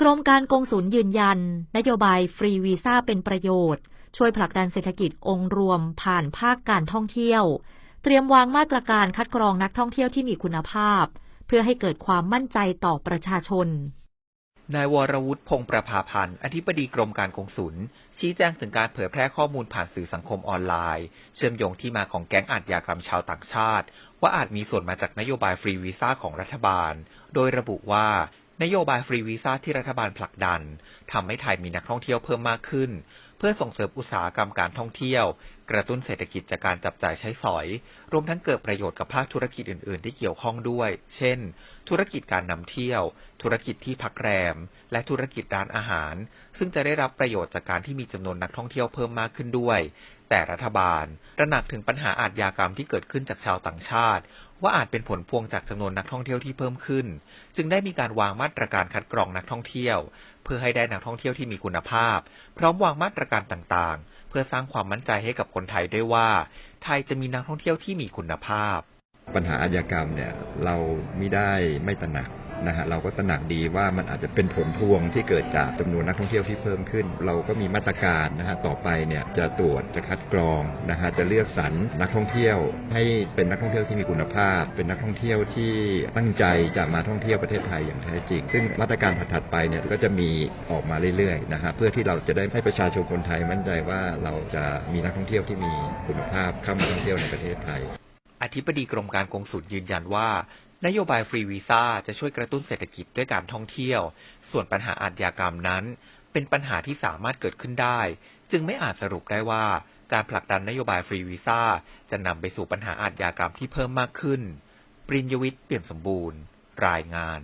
กรมการกงสุลยืนยัน นโยบายฟรีวีซ่าเป็นประโยชน์ ช่วยผลักดันเศรษฐกิจองค์รวมผ่านภาคการท่องเที่ยว เตรียมวางมาตรการคัดกรองนักท่องเที่ยวที่มีคุณภาพ เพื่อให้เกิดความมั่นใจต่อประชาชนนายวรวุฒิพงประภาพันธ์ อธิบดีกรมการกงสุล ชี้แจงถึงการเผยแพร่ข้อมูลผ่านสื่อสังคมออนไลน์ เชื่อมโยงที่มาของแก๊งอาชญากรรมชาวต่างชาติ ว่าอาจมีส่วนมาจากนโยบายฟรีวีซ่าของรัฐบาล โดยระบุว่า นโยบายฟรีวีซ่าที่รัฐบาลผลักดันทำให้ไทยมีนักท่องเที่ยวเพิ่มมากขึ้น เพื่อส่งเสริมอุตสาหกรรมการท่องเที่ยว กระตุ้นเศรษฐกิจจากการจับจ่ายใช้สอย รวมทั้งเกิดประโยชน์กับภาคธุรกิจอื่น ๆ ที่เกี่ยวข้องด้วย เช่น ธุรกิจการนำเที่ยว ธุรกิจที่พักแรม และธุรกิจร้านอาหาร ซึ่งจะได้รับประโยชน์จากการที่มีจำนวนนักท่องเที่ยวเพิ่มมากขึ้นด้วย แต่รัฐบาลตระหนักถึงปัญหาอาชญากรรมที่เกิดขึ้นจากชาวต่างชาติ ว่าอาจเป็นผลพวงจากจำนวนนักท่องเที่ยวที่เพิ่มขึ้น จึงได้มีการวางมาตรการคัดกรองนักท่องเที่ยว เพื่อให้ได้นักท่องเที่ยวที่มีคุณภาพ พร้อมวางมาตรการต่างๆ เพื่อสร้างความมั่นใจให้กับคนไทยด้วยว่า ไทยจะมีนักท่องเที่ยวที่มีคุณภาพ ปัญหาอาชญากรรมเนี่ยเราไม่ได้ไม่ตระหนัก นะฮะเราก็ตระหนักดีว่ามันอาจจะเป็นผลพวงที่เกิดจากจำนวนนักท่องเที่ยวที่เพิ่มขึ้น เราก็มีมาตรการนะฮะต่อไปเนี่ยจะตรวจจะคัดกรองนะฮะจะเลือกสรรนักท่องเที่ยว ให้เป็นนักท่องเที่ยวที่มีคุณภาพ เป็นนักท่องเที่ยวที่ตั้งใจจะมาท่องเที่ยวประเทศไทยอย่างแท้จริง ซึ่งมาตรการถัดๆไปเนี่ยก็จะมีออกมาเรื่อยๆนะฮะเพื่อที่เราจะได้ให้ประชาชนคนไทยมั่นใจว่าเราจะมีนักท่องเที่ยวที่มีคุณภาพเข้ามาท่องเที่ยวในประเทศไทยอธิบดีกรมการกงสุลยืนยันว่า นโยบายฟรีวีซ่าจะช่วยกระตุ้นเศรษฐกิจด้วยการท่องเที่ยว ส่วนปัญหาอาชญากรรมนั้น เป็นปัญหาที่สามารถเกิดขึ้นได้ จึงไม่อาจสรุปได้ว่า การผลักดันนโยบายฟรีวีซ่าจะนำไปสู่ปัญหาอาชญากรรมที่เพิ่มมากขึ้น ปริญญวิทย์เปี่ยมสมบูรณ์ รายงาน